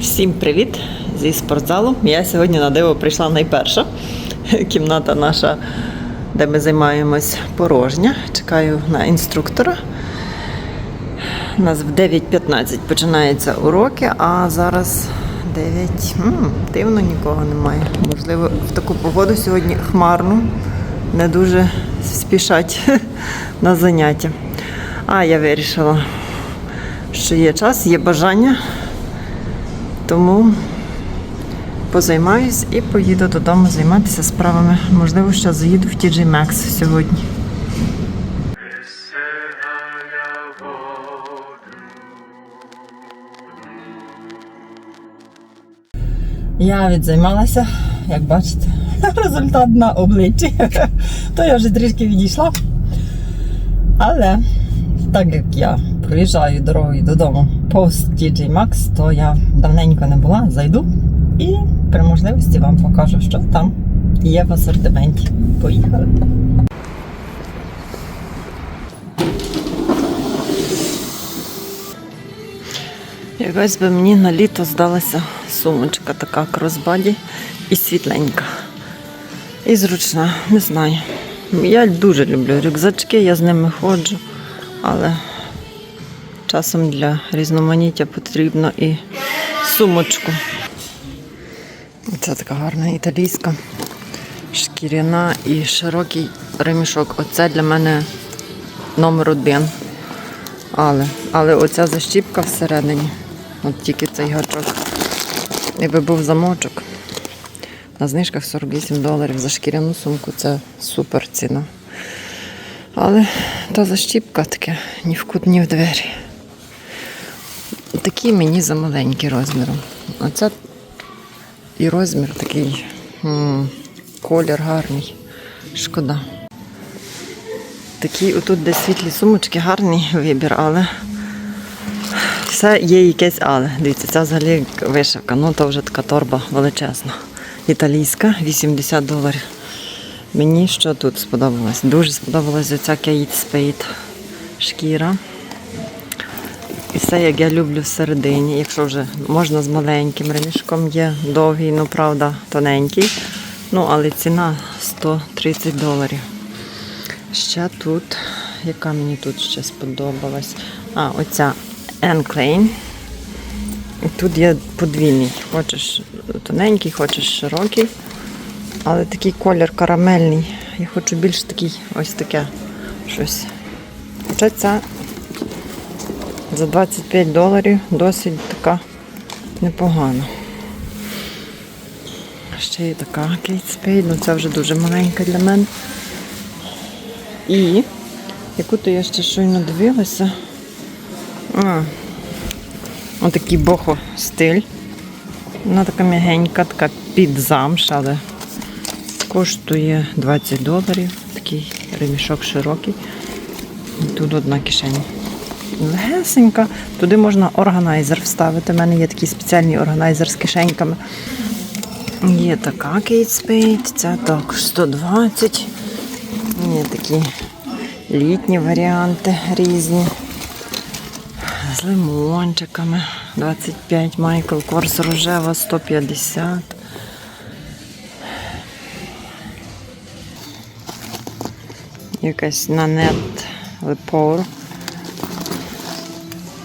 Всім привіт зі спортзалу. Я сьогодні на диво прийшла найперша. Кімната наша, де ми займаємось, порожня. Чекаю на інструктора. У нас в 9.15 починаються уроки, а зараз 9. М, дивно нікого немає. Можливо, в таку погоду сьогодні хмарну, не дуже спішать на заняття. А я вирішила, що є час, є бажання. Тому позаймаюсь і поїду додому займатися справами. Можливо, ще заїду в TJ Maxx сьогодні. Я відзаймалася, як бачите, результат на обличчі. То я вже трішки відійшла. Але так як я проїжджаю дорогою додому повз TJ Maxx, то я давненько не була, зайду і при можливості вам покажу, що там є в асортименті. Поїхали. Якась би мені на літо здалася сумочка така кросбаді і світленька. І зручна, не знаю. Я дуже люблю рюкзачки, я з ними ходжу, але часом для різноманіття потрібно і сумочку. Це така гарна італійська, шкіряна і широкий ремішок. Оце для мене номер один. Але, але оця защіпка всередині, от тільки цей гачок. Якби був замочок. На знижках 48 доларів за шкіряну сумку це супер ціна. Але та защіпка таке ні в кут, ні в двері. Такі мені замаленькі розміром. Оце і розмір такий, колір гарний. Шкода. Такі отут, де світлі сумочки, гарний вибір, але все є якесь але. Дивіться, ця взагалі вишивка, ну то вже така торба величезна. Італійська, 80 доларів. Мені що тут сподобалось? Дуже сподобалась оця Kate Spade шкіра. І все, як я люблю всередині, якщо вже можна з маленьким ремішком є довгий, ну правда, тоненький. Ну, але ціна 130 доларів. Ще тут, яка мені тут ще сподобалась? А, оця. І Тут є подвійний. Хочеш тоненький, хочеш широкий. Але такий колір карамельний. Я хочу більш такий, ось таке щось. Хоча ця за 25 доларів досить така непогана. Ще є така Kate Spade, ну це вже дуже маленька для мене. І яку то я ще щойно дивилася. А, отакий бохо стиль. Вона така м'ягенька, така під замш, але коштує 20 доларів. Такий ремішок широкий. І тут одна кишеня. Легесенька. Туди можна органайзер вставити. У мене є такий спеціальний органайзер з кишеньками. Є така Kate Spade, ця також 120. Є такі літні варіанти різні. З лимончиками 25, Майкл Корс рожева 150. Якась нанет лепор.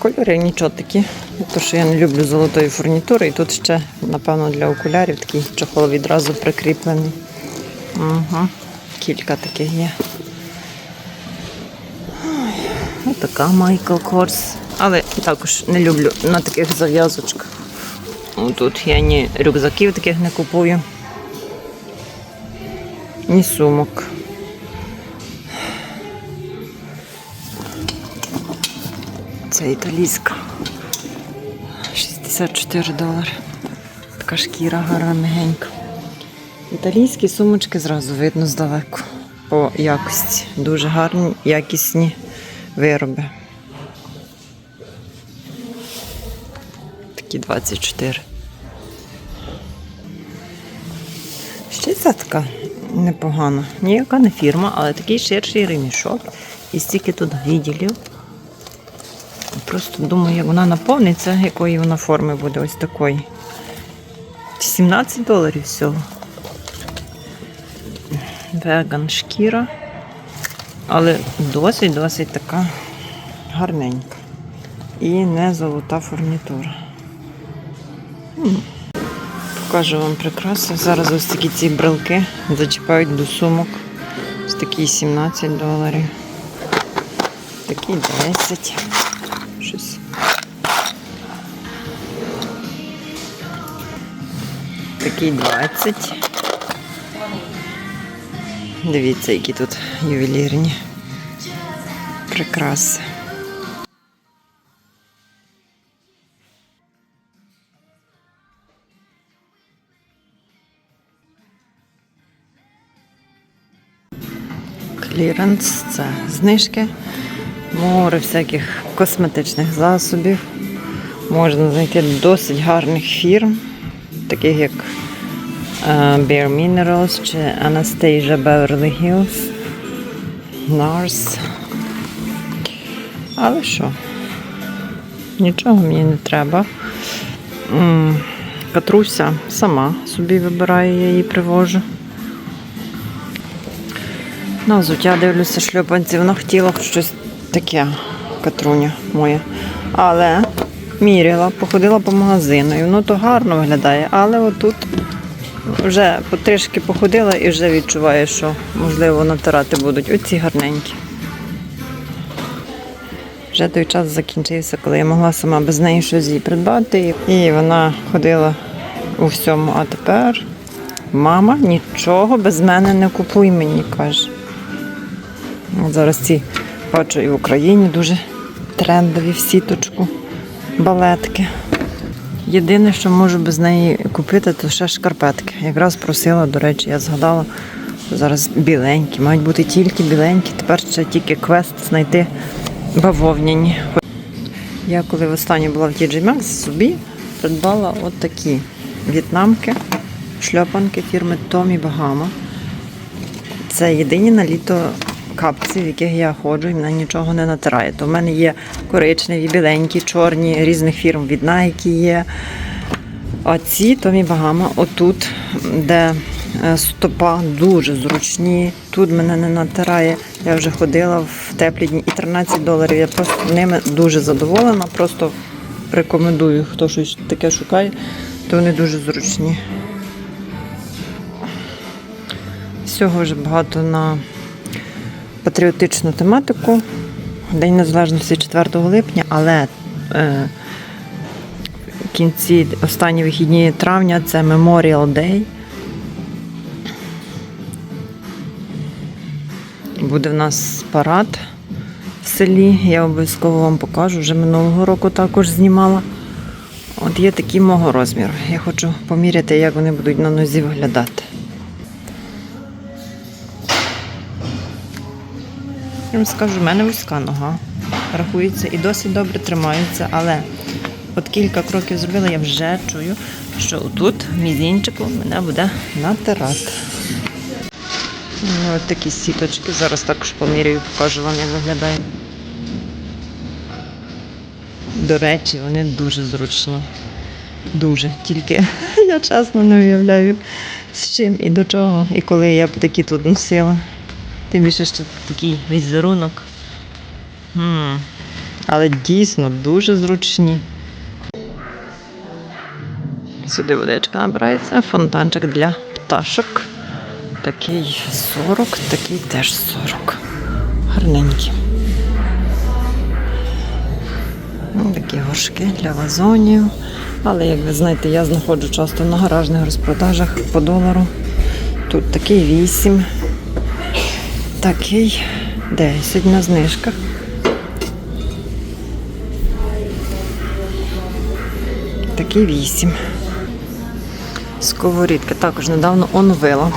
Кольори нічого такі. Тому що я не люблю золотої фурнітури. І тут ще, напевно, для окулярів такий чохол відразу прикріплений. Угу. Кілька таких є. Ось така Майкл Корс. Але також не люблю на таких зав'язочках. Тут я ні рюкзаків таких не купую, ні сумок. Це італійська. 64 долари. Така шкіра гарна мягенька. Італійські сумочки зразу видно здалеку. По якості. Дуже гарні, якісні вироби. Такі 24. Ще ця така непогана. Ніяка не фірма, але такий ширший ремішок. І стільки тут відділів. Просто думаю, як вона наповниться, якої вона форми буде ось такої. 17 доларів всього. Веган шкіра. Але досить-досить така гарненька. І не золота фурнітура. Покажу вам прикраси. Зараз ось такі ці брелки зачіпають до сумок. Ось такі 17 доларів. Такі 10. Такий 20. Дивіться, які тут ювелірні прикраси. Кліренс це знижки, море всяких косметичних засобів. Можна знайти досить гарних фірм, таких як е, Bare Minerals чи Anastasia Beverly Hills, NARS. Але що? Нічого мені не треба. Катруся сама собі вибирає, я її привожу. На взуття дивлюся шльопанці. Вона хотіла щось таке, катруня моя. Але міряла, походила по магазину. І воно то гарно виглядає. Але отут вже потрішки походила і вже відчуваю, що можливо натирати будуть. Оці гарненькі. Вже той час закінчився, коли я могла сама без неї щось їй придбати. І вона ходила у всьому. А тепер мама нічого без мене не купуй мені, каже. Зараз ці бачу і в Україні дуже трендові в сіточку, балетки. Єдине, що можу без неї купити, то ще шкарпетки. Якраз просила, до речі, я згадала, що зараз біленькі, мають бути тільки біленькі, тепер ще тільки квест знайти бавовняні. Я коли востаннє була в TJ Maxx, собі придбала от такі в'єтнамки, шльопанки фірми Tommy Bahama. Це єдині на літо капці, в яких я ходжу, і мене нічого не натирає. То в мене є коричневі, біленькі, чорні, різних фірм від Nike є. А ці Томі Багама, отут, де е, стопа дуже зручні. Тут мене не натирає. Я вже ходила в теплі дні і 13 доларів. Я просто ними дуже задоволена. Просто рекомендую, хто щось таке шукає, то вони дуже зручні. Всього вже багато на патріотичну тематику. День Незалежності 4 липня, але е, в кінці останні вихідні травня це Memorial Day. Буде в нас парад в селі. Я обов'язково вам покажу. Вже минулого року також знімала. От є такі мого розміру. Я хочу поміряти, як вони будуть на нозі виглядати. Я вам скажу, в мене вузька нога. Рахується і досить добре тримається, але от кілька кроків зробила, я вже чую, що отут мізінчику мене буде натирати. Ну, от такі сіточки. Зараз також поміряю, покажу вам, як виглядає. До речі, вони дуже зручно. Дуже. Тільки я чесно не уявляю, з чим і до чого, і коли я б такі тут носила. Тим більше, що такий візерунок. Але дійсно дуже зручні. Сюди водичка набирається, фонтанчик для пташок. Такий 40, такий теж 40. Гарненький. Ну, Такі горшки для вазонів. Але, як ви знаєте, я знаходжу часто на гаражних розпродажах по долару. Тут такий 8. Такий 10 на знижках. Такий 8. Сковорідки також недавно оновила.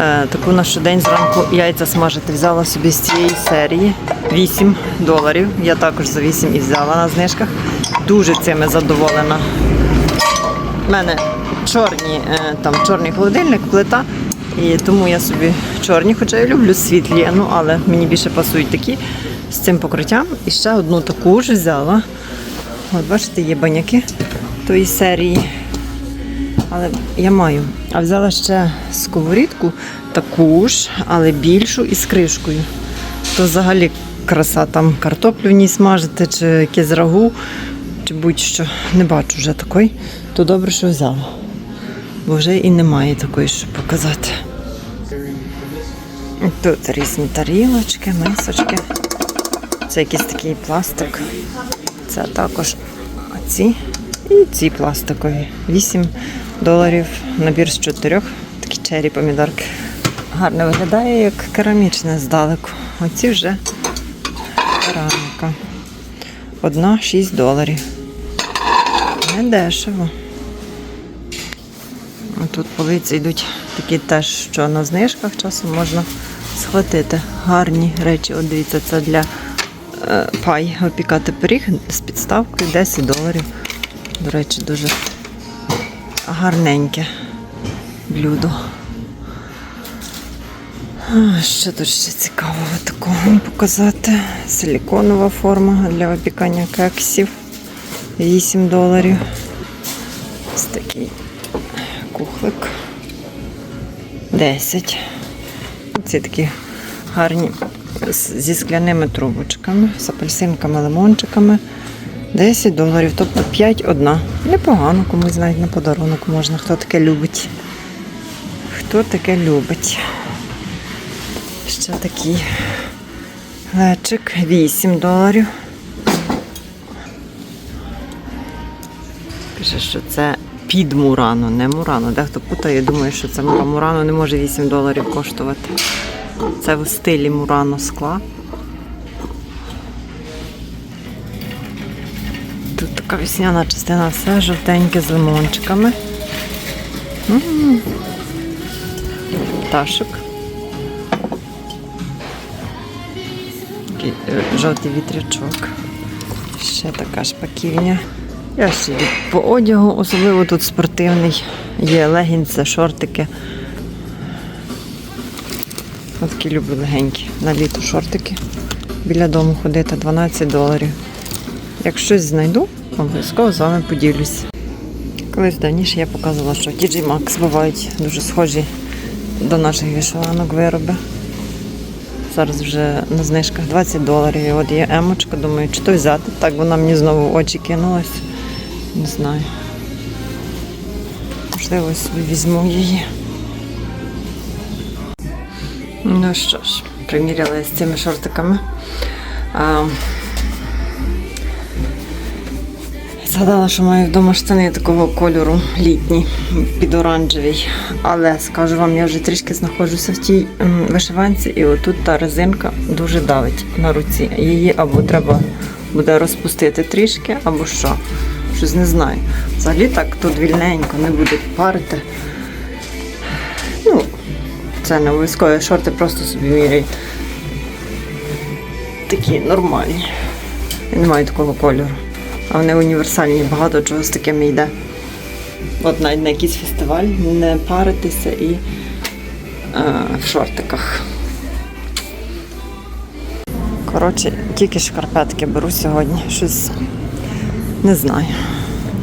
Е, таку на щодень зранку яйця смажити взяла собі з цієї серії 8 доларів. Я також за 8 і взяла на знижках. Дуже цими задоволена. У мене чорні, е, там чорний холодильник, плита. І тому я собі чорні, хоча я люблю світлі, ну але мені більше пасують такі. з цим покриттям. І ще одну таку ж взяла. От бачите, є баняки тої серії. Але я маю. А взяла ще сковорідку таку ж, але більшу і з кришкою. То взагалі краса там картоплю в ній смажити, чи якесь рагу, чи будь-що. Не бачу вже такої. То добре, що взяла. Бо вже і немає такої, щоб показати. Тут різні тарілочки, мисочки. Це якийсь такий пластик. Це також ці і ці пластикові. 8 доларів набір з чотирьох. Такі чері помідорки. Гарно виглядає як керамічне здалеку. Оці вже кераміка. Одна 6 доларів. Не дешево. Тут полиці йдуть такі теж, що на знижках часом можна схватити. Гарні речі. От дивіться, це для е, пай опікати пиріг з підставкою 10 доларів. До речі, дуже гарненьке блюдо. Що тут ще цікавого такого показати? Силіконова форма для опікання кексів. 8 доларів. Ось такий кухлик. 10. Ці такі гарні зі скляними трубочками, з апельсинками, лимончиками. 10 доларів, тобто 5 одна. Непогано, комусь навіть на подарунок можна, хто таке любить. Хто таке любить? Ще такий глечик 8 доларів. Пише, що це під Мурано, не Мурано. Дехто путає, думає, що це Мурано. Мурано не може 8 доларів коштувати. Це в стилі Мурано скла. Тут така весняна частина, все жовтеньке з лимончиками. М. Пташок. Е, жовтий вітрячок. Ще така шпаківня. Я йду по одягу, особливо тут спортивний. Є легінси, шортики. Ось такі люблю легенькі. На літо шортики. Біля дому ходити 12 доларів. Як щось знайду, обов'язково з вами поділюсь. Колись давніше я показувала, що TJ Maxx бувають дуже схожі до наших вишиванок вироби. Зараз вже на знижках 20 доларів. І от є емочка, думаю, чи то взяти. Так вона мені знову в очі кинулась. Не знаю. Можливо, собі візьму її. Ну що ж, приміряла з цими шортиками. А, Згадала, що маю вдома штани такого кольору літні, під оранжевий. Але скажу вам, я вже трішки знаходжуся в тій вишиванці, і отут та резинка дуже давить на руці. Її або треба буде розпустити трішки, або що. Щось не знаю. Взагалі так тут вільненько не буде парити. Ну, це не обов'язково шорти просто собі міряй. Такі нормальні. Я не маю такого кольору. А вони універсальні, багато чого з такими йде. От навіть на якийсь фестиваль не паритися і е, в шортиках. Коротше, тільки шкарпетки беру сьогодні. Щось не знаю.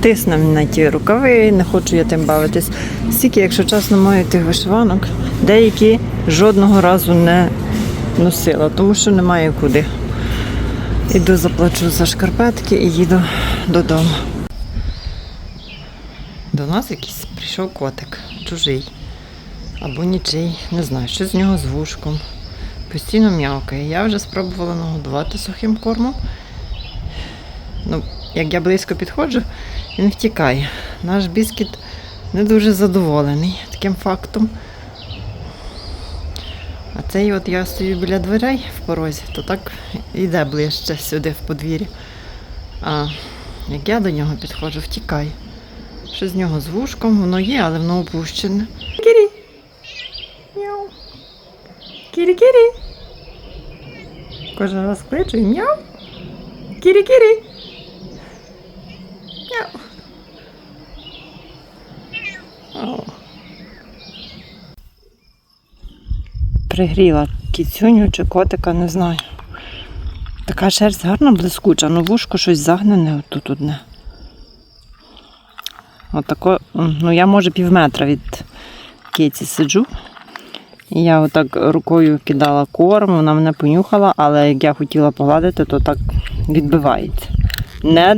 Тисне на ті рукави, не хочу я тим бавитись. Стільки, якщо чесно, маю тих вишиванок, деякі жодного разу не носила, тому що немає куди. Іду заплачу за шкарпетки і їду додому. До нас якийсь прийшов котик, чужий. Або нічий, не знаю, що з нього з вушком. Постійно м'явкає. Я вже спробувала нагодувати сухим кормом. Ну, як я близько підходжу, він втікає. Наш біскіт не дуже задоволений таким фактом. А цей от я стою біля дверей в порозі, то так йде ближче сюди в подвір'я. А як я до нього підходжу, втікає. Що з нього з вушком, воно є, але воно опущене. Кірі! Кірі-кірі! Кожен раз кличу і мяу! Кірі-кірі! Пригріла кіцюню чи котика, не знаю. така шерсть гарна, блискуча, ну вушко щось загнене тут одне. Отако, ну я може пів метра від киці сиджу. І я отак рукою кидала корм, вона мене понюхала, але як я хотіла погладити, то так відбивається. Не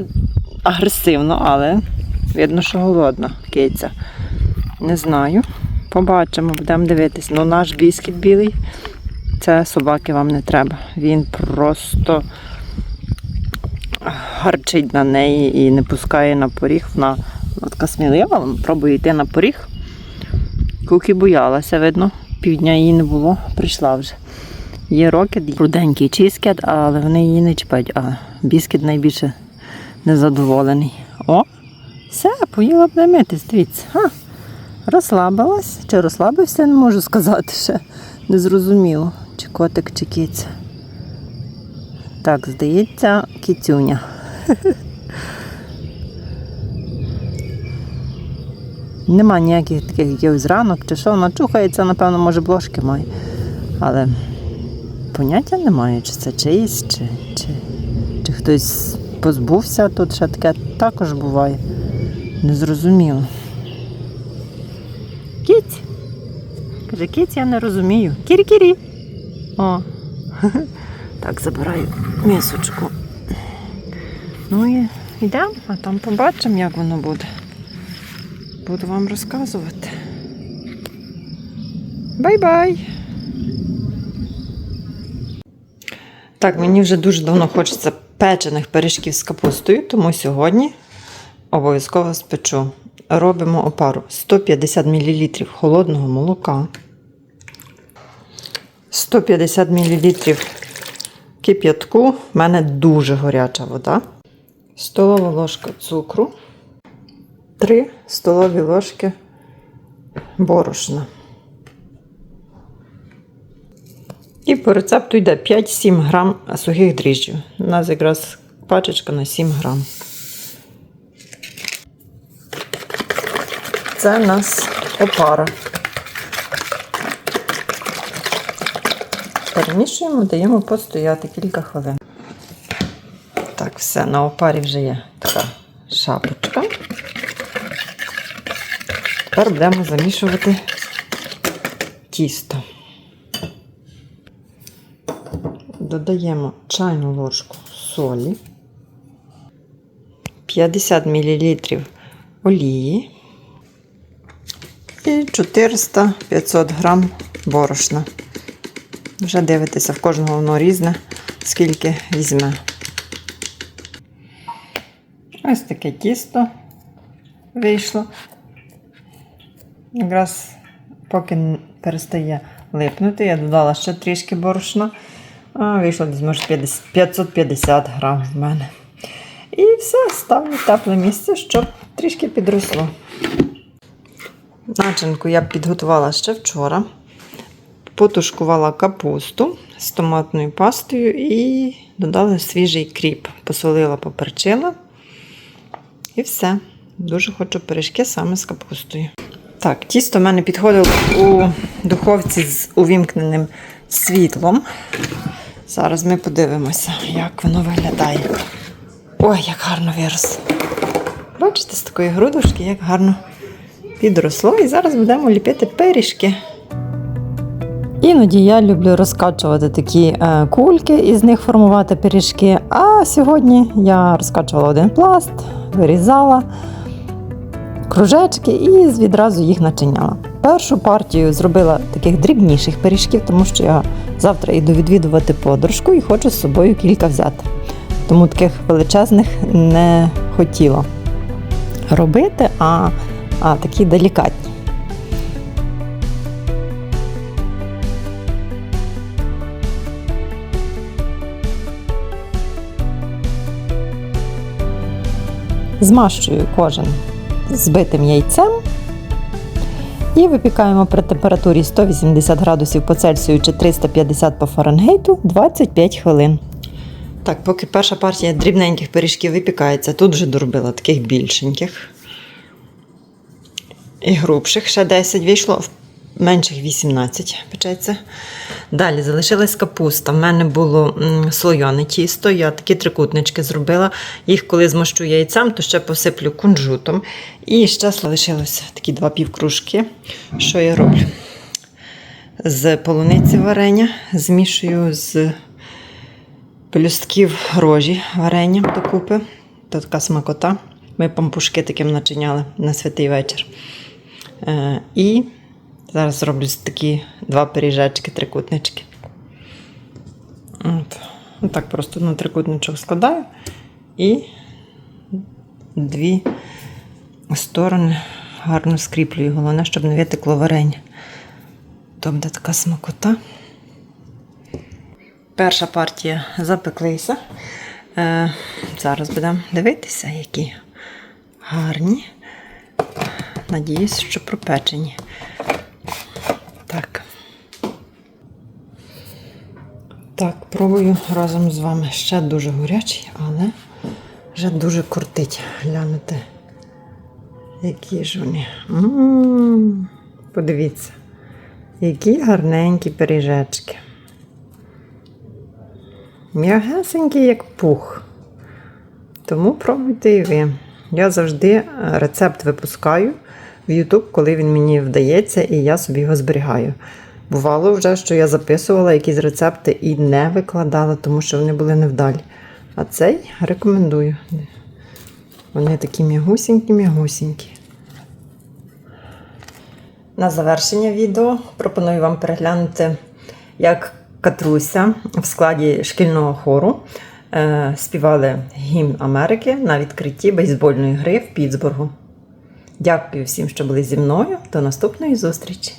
агресивно, але видно, що голодна киця. Не знаю. Побачимо, будемо дивитись. Ну наш біскіт білий, це собаки вам не треба. Він просто гарчить на неї і не пускає на поріг. Вона, така смілива, пробує йти на поріг. Куки боялася, видно, півдня її не було, прийшла вже. Є рокет, руденький чискет, але вони її не чіпають. А біскіт найбільше незадоволений. О, все, поїла б не митись, дивіться. Розслабилась. Чи розслабився, не можу сказати ще. Не зрозуміло, чи котик, чи киця. Так, здається, кицюня. Нема ніяких таких якихось ранок чи що. Вона чухається, напевно, може, блошки має. Але поняття немає, чи це чиїсь, чи, чи, чи хтось позбувся, тут ще таке також буває. Незрозуміло. Кіць. Каже, кіць, я не розумію. Кірі-кірі. О. Так, забираю місочку. Ну і йдемо, а там побачимо, як воно буде. Буду вам розказувати. Бай-бай! Так, мені вже дуже давно хочеться печених пиріжків з капустою, тому сьогодні обов'язково спечу. Робимо опару 150 мл холодного молока, 150 мл кип'ятку. У мене дуже гаряча вода, столова ложка цукру, 3 столові ложки борошна. І по рецепту йде 5-7 грам сухих дріжджів. У нас якраз пачечка на 7 грам. Це у нас опара. Перемішуємо, даємо постояти кілька хвилин. Так, все, на опарі вже є така шапочка. Тепер будемо замішувати тісто. Додаємо чайну ложку солі, 50 мл олії і 400-500 грам борошна. Вже дивитеся, в кожного воно різне, скільки візьме. Ось таке тісто вийшло. Якраз поки перестає липнути, я додала ще трішки борошна. А, вийшло десь може 50 550 грам в мене. І все, ставлю в тепле місце, щоб трішки підросло. Начинку я підготувала ще вчора. Потушкувала капусту з томатною пастою і додала свіжий кріп. Посолила, поперчила. І все. Дуже хочу пиріжки саме з капустою. Так, тісто в мене підходило у духовці з увімкненим світлом. Зараз ми подивимося, як воно виглядає. Ой, як гарно виросло. Бачите, з такої грудушки, як гарно підросло. І зараз будемо ліпити пиріжки. Іноді я люблю розкачувати такі е, кульки і з них формувати пиріжки. А сьогодні я розкачувала один пласт, вирізала кружечки і відразу їх начиняла. Першу партію зробила таких дрібніших пиріжків, тому що я завтра йду відвідувати подружку і хочу з собою кілька взяти. Тому таких величезних не хотіла робити, а, а такі делікатні. Змащую кожен збитим яйцем і випікаємо при температурі 180 градусів по Цельсію чи 350 по Фаренгейту 25 хвилин. Так, поки перша партія дрібненьких пиріжків випікається, тут вже доробила таких більшеньких і грубших, ще 10 вийшло. менших 18 печеться. Далі залишилась капуста. У мене було м, слойоне тісто, я такі трикутнички зробила. Їх, коли змощу яйцем, то ще посиплю кунжутом. І ще залишилось такі два півкружки. Що я роблю? З полуниці варення змішую з пелюстків рожі варення докупи. То така смакота. Ми пампушки таким начиняли на святий вечір. Е, і зараз зроблю такі два пиріжечки, трикутнички. От. Отак просто на трикутничок складаю і дві сторони гарно скріплюю. Головне, щоб не витекло варення. То буде така смакота. Перша партія запеклися. Е, зараз будемо дивитися, які гарні. Надіюсь, що пропечені. Так. Так, пробую разом з вами. Ще дуже горячий, але вже дуже кортить глянути. Які ж вони. М, Подивіться, які гарненькі пиріжечки. М'ягесенький, як пух. Тому пробуйте і ви. Я завжди рецепт випускаю в YouTube, коли він мені вдається, і я собі його зберігаю. Бувало вже, що я записувала якісь рецепти і не викладала, тому що вони були невдалі. А цей рекомендую. Вони такі м'ягусінькі-м'ягусінькі. На завершення відео пропоную вам переглянути, як Катруся в складі шкільного хору е, співали гімн Америки на відкритті бейсбольної гри в Пітсбургу. Дякую всім, що були зі мною. До наступної зустрічі!